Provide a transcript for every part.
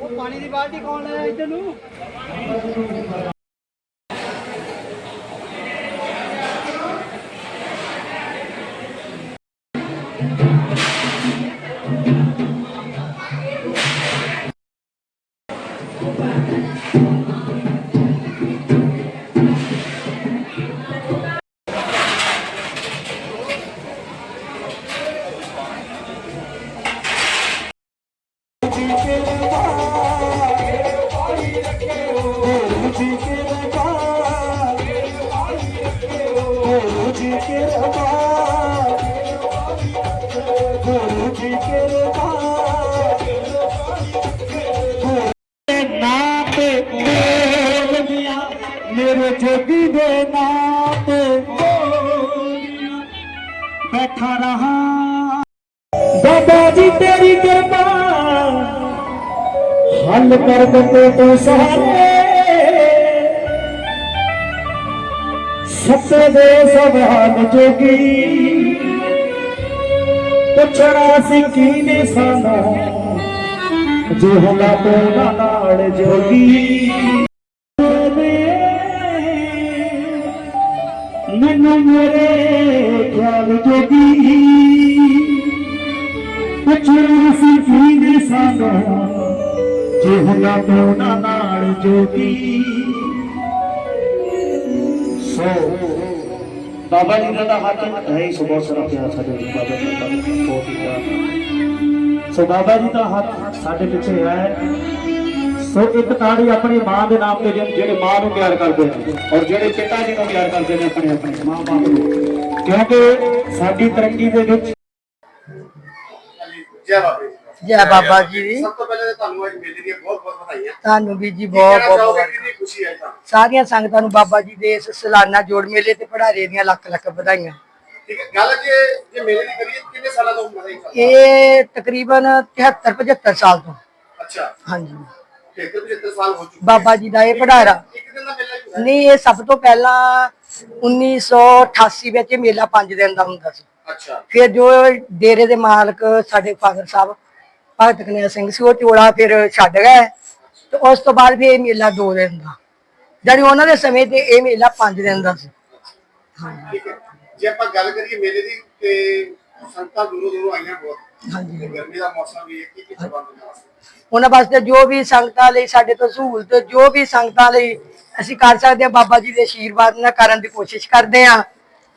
ਉਹ ਪਾਣੀ ਦੀ ਬਾਲਟੀ ਕੌਣ ਲਾਇਆ ਇੱਧਰ ਨੂੰ ਮੇਰੇ ਜੋਗੀ ਦੇ ਨਾਂ ਤੇ ਬੋਲੀਆਂ ਬੈਠਾ ਰਹਾ। ਬਾਬਾ ਜੀ ਤੇਰੀ ਕਿਰਪਾ ਹੱਲ ਕਰ ਦਿੱਤੇ ਤੂੰ ਸਾਰੇ। ਸੱਤੇ ਦੇ ਸਵਾਲ ਜੋਗੀ। ਪੁੱਛਣਾ ਸੀ ਕੀ ਨੇ ਜੋ ਹਲਾ ਤੋਂ ਨਾਲ ਜੋਗੀ। ਮੈਨੂੰ ਮੇਰੇ ਖਿਆਲ ਜੋਗੀ। ਪੁੱਛਣਾ ਸੀ ਕੀ ਨੇ ਜੋ ਹਲਾ ਨਾਲ ਜੋਗੀ। ਸੋ, ਬਾਬਾ ਜੀ ਦਾ ਹੱਥ ਹੈ ਸੋ ਬਹੁਤ ਸਾਰਾ ਪਿਆਰ ਸਾਡੇ ਬਾਬਾ ਜੀ ਦਾ, ਬਹੁਤ ਹੀ ਪਿਆਰ। ਸੋ ਬਾਬਾ ਜੀ ਦਾ ਹੱਥ ਸਾਡੇ ਪਿੱਛੇ ਹੈ। ਸੋ ਇੱਕ ਤਾੜੀ ਆਪਣੀ ਮਾਂ ਦੇ ਨਾਮ ਤੇ ਜਿਹੜੇ ਜਿਹੜੇ ਮਾਂ ਨੂੰ ਪਿਆਰ ਕਰਦੇ ਨੇ ਔਰ ਜਿਹੜੇ ਪਿਤਾ ਜੀ ਨੂੰ ਪਿਆਰ ਕਰਦੇ ਨੇ ਆਪਣੇ ਆਪਣੇ ਮਾਂ ਬਾਪ ਨੂੰ। ਕਿਉਂਕਿ ਸਾਡੀ ਤਰੱਕੀ ਦੇ ਵਿੱਚ ਜੈ ਬਾਬੇ ਜੈ ਬਾਬਾ ਜੀ। ਦੀ ਸਭ ਤੋਂ ਪਹਿਲਾਂ ਤਾਂ ਤੁਹਾਨੂੰ ਅੱਜ ਮੇਲੇ ਦੀਆਂ ਬਹੁਤ ਬਹੁਤ ਵਧਾਈਆਂ। ਤੁਹਾਨੂੰ ਵੀ ਜੀ ਬਹੁਤ ਬਹੁਤ ਕਿੰਨੀ ਖੁਸ਼ੀ ਹੈ ਤੁਹਾਨੂੰ? ਸਾਰੀਆਂ ਸੰਗਤਾਂ ਨੂੰ ਬਾਬਾ ਜੀ ਦੇ ਇਸ ਸਾਲਾਨਾ ਜੋੜ ਮੇਲੇ ਤੇ ਪੜਾਰੇ ਦੀਆਂ ਲੱਖ ਲੱਖ ਵਧਾਈਆਂ। ਠੀਕ ਹੈ ਗੱਲ ਜੇ ਜੇ ਮੇਲੇ ਦੀ ਕਰੀਏ ਕਿੰਨੇ ਸਾਲਾਂ ਤੋਂ ਉਮਰ ਹੈ? ਜੀ? ਇਹ ਤਕਰੀਬਨ 73 75 ਸਾਲ ਤੋਂ। ਅੱਛਾ। ਹਾਂਜੀ। 75 75 ਸਾਲ ਹੋ ਚੁੱਕੇ ਬਾਬਾ ਜੀ ਦਾ ਇਹ ਪੜਾਰਾ ਇੱਕ ਦਿਨ ਦਾ ਮੇਲਾ ਨਹੀਂ ਇਹ ਸਭ ਤੋਂ ਪਹਿਲਾਂ 1988 ਵਿੱਚ ਮੇਲਾ 5 ਦਿਨ ਦਾ ਹੁੰਦਾ ਸੀ। ਅੱਛਾ। ਫਿਰ ਜੋ ਡੇਰੇ ਦੇ ਮਾਲਕ ਸਾਡੇ ਫਾਦਰ ਸਾਹਿਬ ਭਗਤ ਕਨਿਆ ਸਿੰਘ ਸੀ ਉਹ ਚੋਲਾ ਫਿਰ ਛੱਡ ਗਏ। ਤੇ ਉਸ ਤੋਂ ਬਾਅਦ ਵੀ ਇਹ ਮੇਲਾ 2 ਦਿਨ ਦਾ। ਜਾਣੀ ਉਹਨਾਂ ਦੇ ਸਮੇਂ ਤੇ ਇਹ ਮੇਲਾ 5 ਦਿਨ ਦਾ ਸੀ। ਠੀਕ ਹੈ। ਜੇ ਆਪਾਂ ਗੱਲ ਕਰੀਏ ਮੇਲੇ ਦੀ ਤੇ ਸੰਗਤਾਂ ਦੂਰੋਂ ਦੂਰੋਂ ਆਈਆਂ ਬਹੁਤ। ਹਾਂਜੀ। ਤੇ ਗਰਮੀ ਦਾ ਮੌਸਮ ਵੀ ਹੈ ਕੀ ਕੀ ਪ੍ਰਬੰਧ ਵਾਸਤੇ ਉਹਨਾਂ ਵਾਸਤੇ ਜੋ ਵੀ ਸੰਗਤਾਂ ਲਈ ਸਾਡੇ ਤੋਂ ਸਹੂਲਤ ਜੋ ਵੀ ਸੰਗਤਾਂ ਲਈ ਅਸੀਂ ਕਰ ਸਕਦੇ ਹਾਂ ਬਾਬਾ ਜੀ ਦੇ ਆਸ਼ੀਰਵਾਦ ਨਾਲ ਕਰਨ ਦੀ ਕੋਸ਼ਿਸ਼ ਕਰਦੇ ਹਾਂ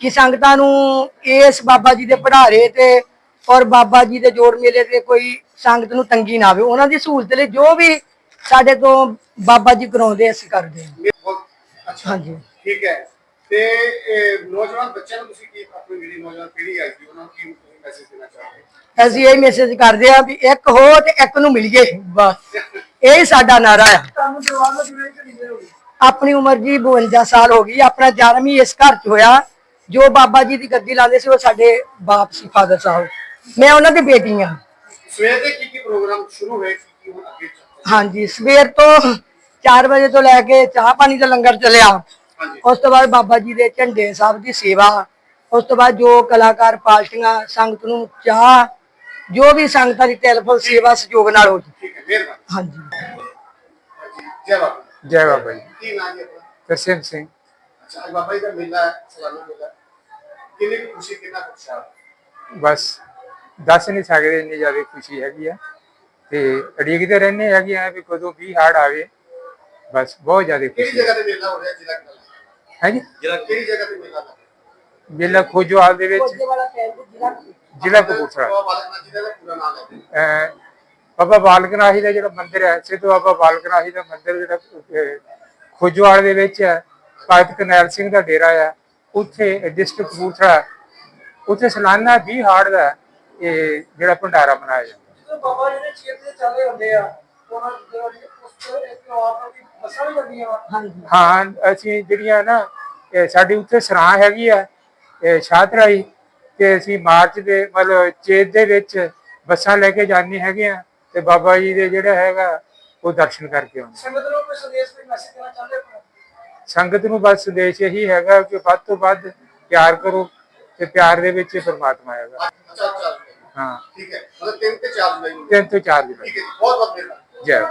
ਕਿ ਸੰਗਤਾਂ ਨੂੰ ਇਸ ਬਾਬਾ ਜੀ ਦੇ ਪੜਾਰੇ ਤੇ ਔਰ ਬਾਬਾ ਜੀ ਦੇ ਜੋੜ ਮੇਲੇ ਤੇ ਕੋਈ ਸੰਗਤ ਨੂੰ ਤੰਗੀ ਨਾ ਆਵੇ। ਉਹਨਾਂ ਦੀ ਸਹੂਲਤ ਲਈ ਜੋ ਵੀ ਸਾਡੇ ਤੋਂ ਬਾਬਾ ਜੀ ਕਰਾਉਂਦੇ ਅਸੀਂ ਕਰਦੇ ਹਾਂ ਮੇਲਾ ਬਹੁਤ ਅੱਛਾ। ਹਾਂਜੀ। ਠੀਕ ਹੈ। ਤੇ ਇਹ ਨੌਜਵਾਨ ਬੱਚਿਆਂ ਨੂੰ ਤੁਸੀਂ ਕੀ ਆਪਣੀ ਜਿਹੜੀ ਨੌਜਵਾਨ ਪੀੜ੍ਹੀ ਆਈ ਸੀ ਉਹਨਾਂ ਨੂੰ ਕੀ ਮੈਸੇਜ ਦੇਣਾ ਚਾਹੋਗੇ? ਅਸੀਂ ਇਹ ਮੈਸੇਜ ਕਰਦੇ ਹਾਂ ਵੀ ਇੱਕ ਹੋ ਤੇ ਇੱਕ ਨੂੰ ਮਿਲੀਏ। ਬਸ। ਇਹ ਸਾਡਾ ਨਾਰਾ ਆ। ਤੁਹਾਨੂੰ ਨੂੰ ਕਿਵੇਂ ਹੋਗੀ? ਆਪਣੀ ਉਮਰ ਜੀ 52 ਸਾਲ ਹੋ ਗਈ। ਆਪਣਾ ਜਨਮ ਹੀ ਇਸ ਘਰ 'ਚ ਹੋਇਆ। ਜੋ ਬਾਬਾ ਜੀ ਦੀ ਗੱਦੀ ਲਾਉਂਦੇ ਸੀ ਉਹ ਸਾਡੇ ਬਾਪ ਸੀ ਫਾਦਰ ਸਾਹਿਬ। ਮੈਂ ਉਹਨਾਂ ਦੀ ਬੇਟੀ ਹਾਂ। ਸਵੇਰ ਦੇ ਕੀ ਕੀ ਪ੍ਰੋਗਰਾਮ ਸ਼ੁਰੂ ਹੋਏ ਕੀ ਕੀ ਹੁਣ ਅੱਗੇ ਚੱਲ ਹਾਂਜੀ ਸਵੇਰ ਤੋਂ 4 ਵਜੇ ਤੋਂ ਲੈ ਕੇ ਚਾਹ ਪਾਣੀ ਦਾ ਲੰਗਰ ਚੱਲਿਆ। ਹਾਂਜੀ। ਉਸ ਤੋਂ ਬਾਅਦ ਬਾਬਾ ਜੀ ਦੇ ਝੰਡੇ ਸਾਹਿਬ ਦੀ ਸੇਵਾ। ਉਸ ਤੋਂ ਬਾਅਦ ਜੋ ਕਲਾਕਾਰ ਪਾਰਟੀਆਂ ਸੰਗਤ ਨੂੰ ਚਾਹ ਜੋ ਵੀ ਸੰਗਤਾਂ ਦੀ ਟੈਲੀਫੋਨ ਸੇਵਾ ਸਹਿਯੋਗ ਨਾਲ ਹੋ ਮਿਹਰਬਾਨੀ। ਹਾਂਜੀ। ਜੀ ਜੈ ਬਾਬਾ। ਜੈ ਬਾਬਾ ਜੀ। ਕੀ ਨਾਮ ਹੈ ਸਿੰਘ। ਅੱਛਾ ਬਾਬਾ ਜੀ ਦਾ ਮੇਲਾ ਹੈ ਸਲਾਨਾ ਮੇਲਾ। ਕਿੰਨੀ ਖੁਸ਼ੀ ਕਿੰਨਾ ਉਤਸ਼ਾਹ? ਬਸ। ਦੱਸ ਨਹੀਂ ਸਕਦੇ ਇੰਨੀ ਜ਼ਿਆਦਾ ਖੁਸ਼ੀ ਹੈਗੀ ਆ। ਤੇ ਅੜੀਕਦੇ ਰਹਿੰਦੇ ਹੈਗੇ ਆ ਵੀ ਕਦੋਂ ਵੀ ਹਾੜ ਆਵੇ ਬਸ ਬਹੁਤ ਜ਼ਿਆਦਾ ਕਿਹੜੀ ਖੁਸ਼ੀ ਜਗ੍ਹਾ ਤੇ ਮੇਲਾ ਹੋ ਰਿਹਾ ਜ਼ਿਲ੍ਹਾ ਹੈ ਜੀ ਜ਼ਿਲ੍ਹਾ ਕਿਹੜੀ ਜਗ੍ਹਾ ਤੇ ਮੇਲਾ ਲੱਗ ਰਿਹਾ ਮੇਲਾ ਖੋਜੋਹਾਲ ਦੇ ਵਿੱਚ। ਜ਼ਿਲ੍ਹਾ ਕਪੂਰਥਲਾ। ਬਾਬਾ ਬਾਲਕ ਨਾਥ ਜੀ ਦਾ ਪੂਰਾ ਨਾਮ ਹੈ। ਅਹ ਬਾਬਾ ਬਾਲਕ ਨਾਥੀ ਦਾ ਜਿਹੜਾ ਮੰਦਿਰ ਹੈ ਸਿੱਧੂ ਬਾਬਾ ਬਾਲਕ ਨਾਥੀ ਦਾ ਮੰਦਿਰ ਜਿਹੜਾ ਅਹ, ਖੋਜੋਹਾਲ ਦੇ ਵਿੱਚ ਹੈ। ਭਗਤ ਕਰਨੈਲ ਸਿੰਘ ਦਾ ਡੇਰਾ ਆ। ਉੱਥੇ ਡਿਸਟ੍ਰਿਕਟ ਕਪੂਰਥਲਾ। ਉੱਥੇ ਸਾਲਾਨਾ 20 ਹਾੜ ਦਾ ਇਹ ਜਿਹੜਾ ਭੰਡਾਰਾ ਮਨਾਇਆ ਜਾਂਦਾ। ਬਾਬਾ ਜੀ ਦੇ ਛੇਤ ਦੇ ਚੱਲੇ ਹੁੰਦੇ ਆ ਉਹਨਾਂ ਦੇ ਉਸ ਇੱਕ ਆਪ ਦੀ ਬੱਸਾਂ ਵੀ ਜਾਂਦੀਆਂ ਵਾ। ਹਾਂਜੀ। ਹਾਂ ਅਸੀਂ ਜਿਹੜੀਆਂ ਨਾ ਸਾਡੀ ਉੱਥੇ ਸਰਾਂ ਹੈਗੀ ਆ ਇਹ ਸ਼ਾਹਤਰਾਈ ਤੇ ਅਸੀਂ ਮਾਰਚ ਦੇ ਮਤਲਬ ਚੇਤ ਦੇ ਵਿੱਚ ਬੱਸਾਂ ਲੈ ਕੇ ਜਾਂਦੇ ਹੈਗੇ ਆ ਤੇ ਬਾਬਾ ਜੀ ਦੇ ਜਿਹੜਾ ਹੈਗਾ ਉਹ ਦਰਸ਼ਨ ਕਰਕੇ ਆਉਂਦੇ। ਸੰਗਤ ਨੂੰ ਕੋਈ ਸੰਦੇਸ਼ ਕੋਈ ਮੈਸੇਜ ਦੇਣਾ ਚਾਹੁੰਦੇ ਹੋ? ਸੰਗਤ ਨੂੰ ਬਸ ਸੰਦੇਸ਼ ਇਹੀ ਹੈਗਾ ਕਿ ਵੱਧ ਤੋਂ ਵੱਧ ਪਿਆਰ ਕਰੋ ਤੇ ਪਿਆਰ ਦੇ ਵਿੱਚ ਹੀ ਪ੍ਰਮਾਤਮਾ ਅੱਛਾ। ਹਾਂ। ਠੀਕ ਹੈ। ਮਤਲਬ ਤਿੰਨ ਤੇ ਚਾਰ ਜੁਲਾਈ ਨੂੰ। ਤਿੰਨ ਤੋਂ ਚਾਰ ਦਿਨ ਠੀਕ ਹੈ ਜੀ। ਬਹੁਤ ਬਹੁਤ ਮਿਹਰਬਾਨੀ। ਜੈ।